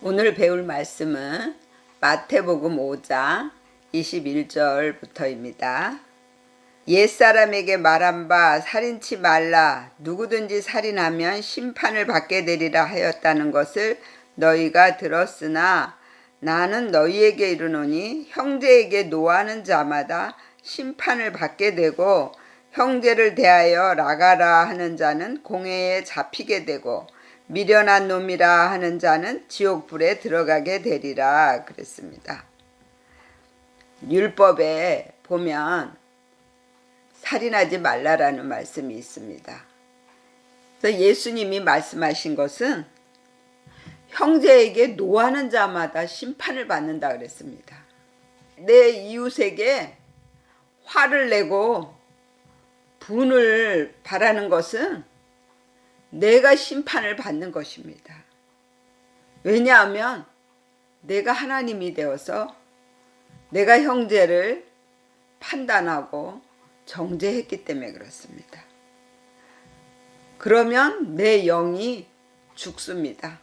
오늘 배울 말씀은 마태복음 5장 21절부터입니다. 옛사람에게 말한 바 살인치 말라 누구든지 살인하면 심판을 받게 되리라 하였다는 것을 너희가 들었으나 나는 너희에게 이르노니 형제에게 노하는 자마다 심판을 받게 되고 형제를 대하여 나가라 하는 자는 공회에 잡히게 되고 미련한 놈이라 하는 자는 지옥불에 들어가게 되리라 그랬습니다. 율법에 보면 살인하지 말라라는 말씀이 있습니다. 그래서 예수님이 말씀하신 것은 형제에게 노하는 자마다 심판을 받는다 그랬습니다. 내 이웃에게 화를 내고 분을 바라는 것은 내가 심판을 받는 것입니다. 왜냐하면 내가 하나님이 되어서 내가 형제를 판단하고 정죄했기 때문에 그렇습니다. 그러면 내 영이 죽습니다.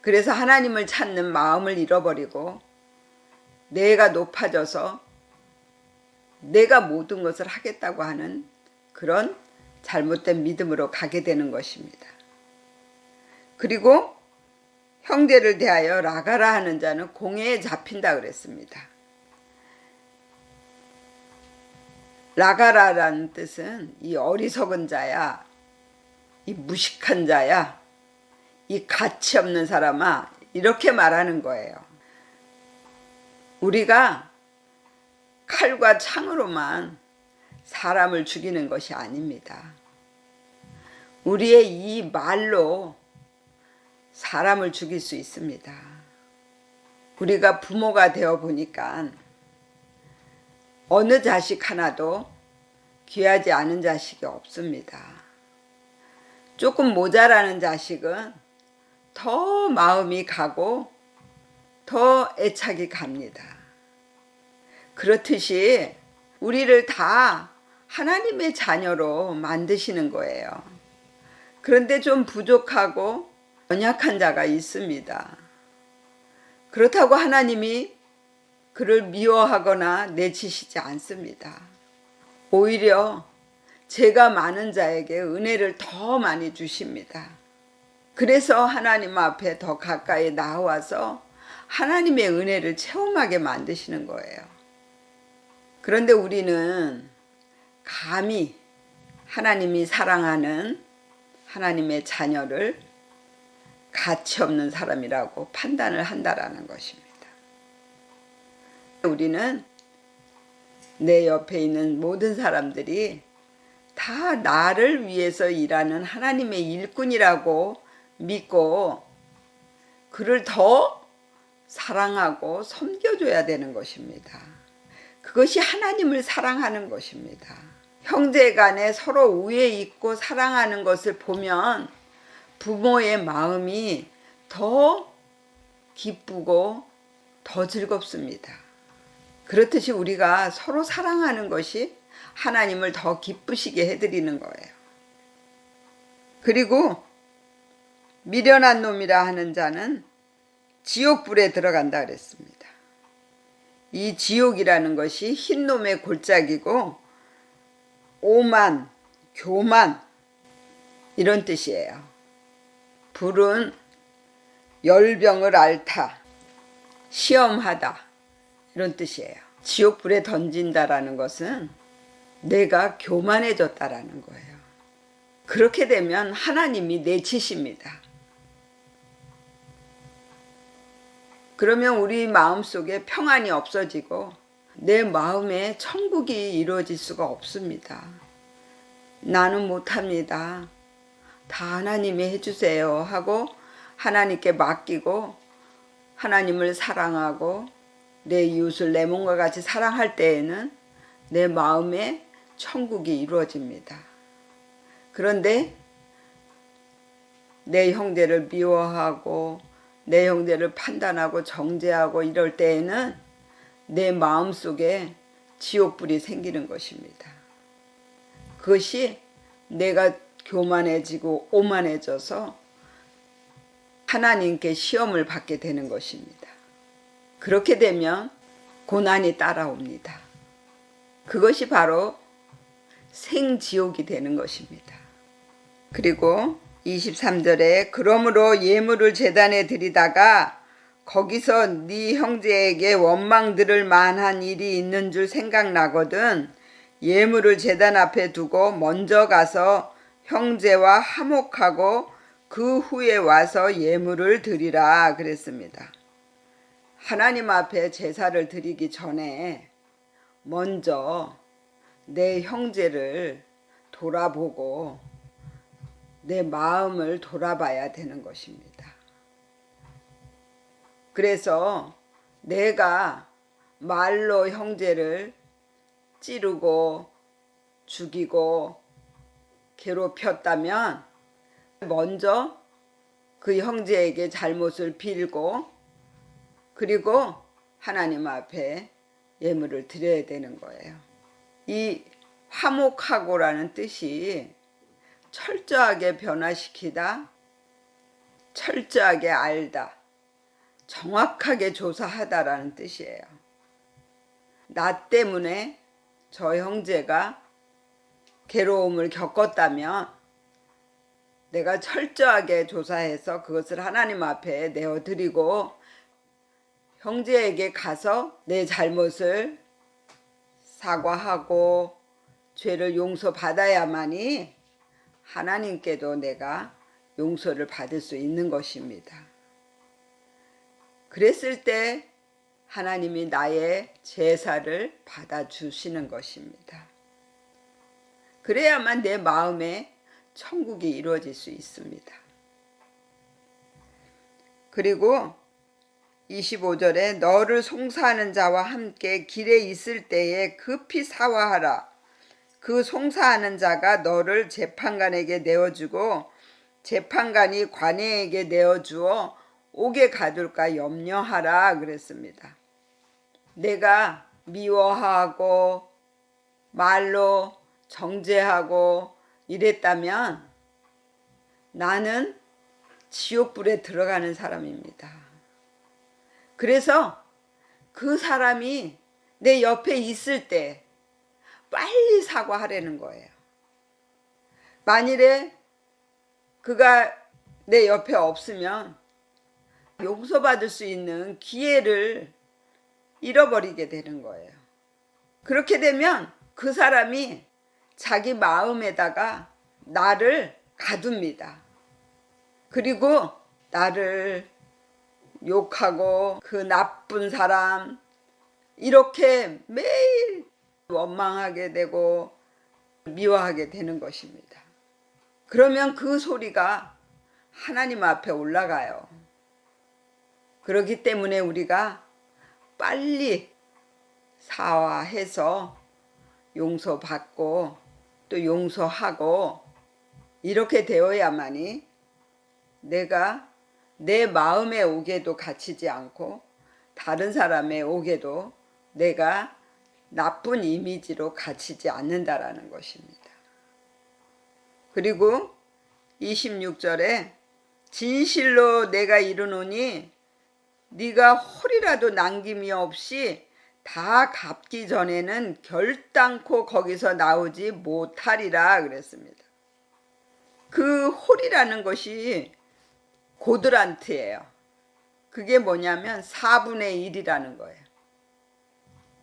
그래서 하나님을 찾는 마음을 잃어버리고 내가 높아져서 내가 모든 것을 하겠다고 하는 그런 잘못된 믿음으로 가게 되는 것입니다. 그리고 형제를 대하여 나가라 하는 자는 공회에 잡힌다 그랬습니다. 나가라라는 뜻은 이 어리석은 자야, 이 무식한 자야, 이 가치 없는 사람아, 이렇게 말하는 거예요. 우리가 칼과 창으로만 사람을 죽이는 것이 아닙니다. 우리의 이 말로 사람을 죽일 수 있습니다. 우리가 부모가 되어 보니까 어느 자식 하나도 귀하지 않은 자식이 없습니다. 조금 모자라는 자식은 더 마음이 가고 더 애착이 갑니다. 그렇듯이 우리를 다 하나님의 자녀로 만드시는 거예요. 그런데 좀 부족하고 연약한 자가 있습니다. 그렇다고 하나님이 그를 미워하거나 내치시지 않습니다. 오히려 제가 많은 자에게 은혜를 더 많이 주십니다. 그래서 하나님 앞에 더 가까이 나와서 하나님의 은혜를 체험하게 만드시는 거예요. 그런데 우리는 감히 하나님이 사랑하는 하나님의 자녀를 가치 없는 사람이라고 판단을 한다라는 것입니다. 우리는 내 옆에 있는 모든 사람들이 다 나를 위해서 일하는 하나님의 일꾼이라고 믿고 그를 더 사랑하고 섬겨줘야 되는 것입니다. 그것이 하나님을 사랑하는 것입니다. 형제 간에 서로 우애 있고 사랑하는 것을 보면 부모의 마음이 더 기쁘고 더 즐겁습니다. 그렇듯이 우리가 서로 사랑하는 것이 하나님을 더 기쁘시게 해드리는 거예요. 그리고 미련한 놈이라 하는 자는 지옥불에 들어간다 그랬습니다. 이 지옥이라는 것이 흰 놈의 골짜기고 오만, 교만 이런 뜻이에요. 불은 열병을 앓다, 시험하다 이런 뜻이에요. 지옥불에 던진다라는 것은 내가 교만해졌다라는 거예요. 그렇게 되면 하나님이 내치십니다. 그러면 우리 마음속에 평안이 없어지고 내 마음에 천국이 이루어질 수가 없습니다. 나는 못합니다. 다 하나님이 해주세요 하고 하나님께 맡기고 하나님을 사랑하고 내 이웃을 내 몸과 같이 사랑할 때에는 내 마음에 천국이 이루어집니다. 그런데 내 형제를 미워하고 내 형제를 판단하고 정죄하고 이럴 때에는 내 마음 속에 지옥불이 생기는 것입니다. 그것이 내가 교만해지고 오만해져서 하나님께 시험을 받게 되는 것입니다. 그렇게 되면 고난이 따라옵니다. 그것이 바로 생지옥이 되는 것입니다. 그리고 23절에 그러므로 예물을 제단에 드리다가 거기서 네 형제에게 원망 들을 만한 일이 있는 줄 생각나거든 예물을 제단 앞에 두고 먼저 가서 형제와 화목하고 그 후에 와서 예물을 드리라 그랬습니다. 하나님 앞에 제사를 드리기 전에 먼저 내 형제를 돌아보고 내 마음을 돌아봐야 되는 것입니다. 그래서 내가 말로 형제를 찌르고 죽이고 괴롭혔다면 먼저 그 형제에게 잘못을 빌고 그리고 하나님 앞에 예물을 드려야 되는 거예요. 이 화목하고라는 뜻이 철저하게 변화시키다, 철저하게 알다, 정확하게 조사하다라는 뜻이에요. 나 때문에 저 형제가 괴로움을 겪었다면 내가 철저하게 조사해서 그것을 하나님 앞에 내어드리고 형제에게 가서 내 잘못을 사과하고 죄를 용서받아야만이 하나님께도 내가 용서를 받을 수 있는 것입니다. 그랬을 때 하나님이 나의 제사를 받아주시는 것입니다. 그래야만 내 마음에 천국이 이루어질 수 있습니다. 그리고 25절에 너를 송사하는 자와 함께 길에 있을 때에 급히 사화하라. 그 송사하는 자가 너를 재판관에게 내어주고 재판관이 관에에게 내어주어 옥에 가둘까 염려하라 그랬습니다. 내가 미워하고 말로 정죄하고 이랬다면 나는 지옥불에 들어가는 사람입니다. 그래서 그 사람이 내 옆에 있을 때 빨리 사과하라는 거예요. 만일에 그가 내 옆에 없으면 용서받을 수 있는 기회를 잃어버리게 되는 거예요. 그렇게 되면 그 사람이 자기 마음에다가 나를 가둡니다. 그리고 나를 욕하고 그 나쁜 사람 이렇게 매일 원망하게 되고 미워하게 되는 것입니다. 그러면 그 소리가 하나님 앞에 올라가요. 그렇기 때문에 우리가 빨리 사화해서 용서받고 또 용서하고 이렇게 되어야만이 내가 내 마음의 옥에도 갇히지 않고 다른 사람의 옥에도 내가 나쁜 이미지로 갇히지 않는다라는 것입니다. 그리고 26절에 진실로 내가 이르노니 네가 홀이라도 남김이 없이 다 갚기 전에는 결단코 거기서 나오지 못하리라 그랬습니다. 그 홀이라는 것이 고드란트예요. 그게 뭐냐면 4분의 1이라는 거예요.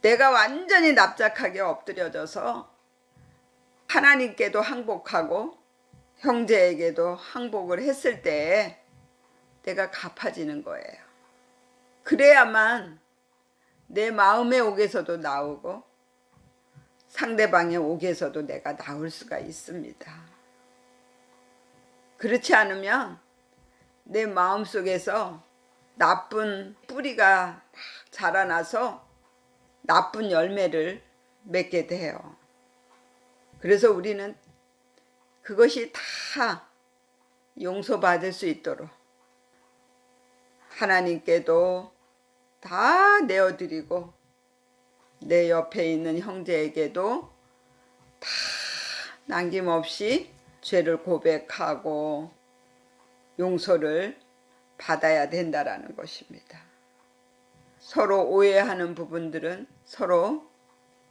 내가 완전히 납작하게 엎드려져서 하나님께도 항복하고 형제에게도 항복을 했을 때 내가 갚아지는 거예요. 그래야만 내 마음의 옥에서도 나오고 상대방의 옥에서도 내가 나올 수가 있습니다. 그렇지 않으면 내 마음 속에서 나쁜 뿌리가 자라나서 나쁜 열매를 맺게 돼요. 그래서 우리는 그것이 다 용서받을 수 있도록 하나님께도 다 내어드리고 내 옆에 있는 형제에게도 다 남김없이 죄를 고백하고 용서를 받아야 된다라는 것입니다. 서로 오해하는 부분들은 서로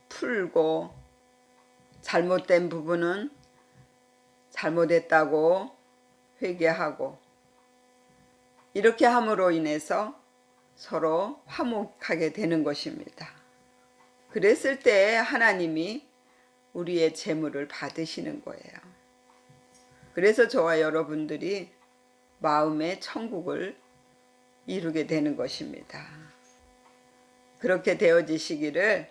풀고 잘못된 부분은 잘못했다고 회개하고 이렇게 함으로 인해서 서로 화목하게 되는 것입니다. 그랬을 때 하나님이 우리의 재물을 받으시는 거예요. 그래서 저와 여러분들이 마음의 천국을 이루게 되는 것입니다. 그렇게 되어지시기를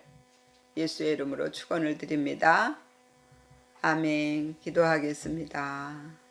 예수의 이름으로 축원을 드립니다. 아멘. 기도하겠습니다.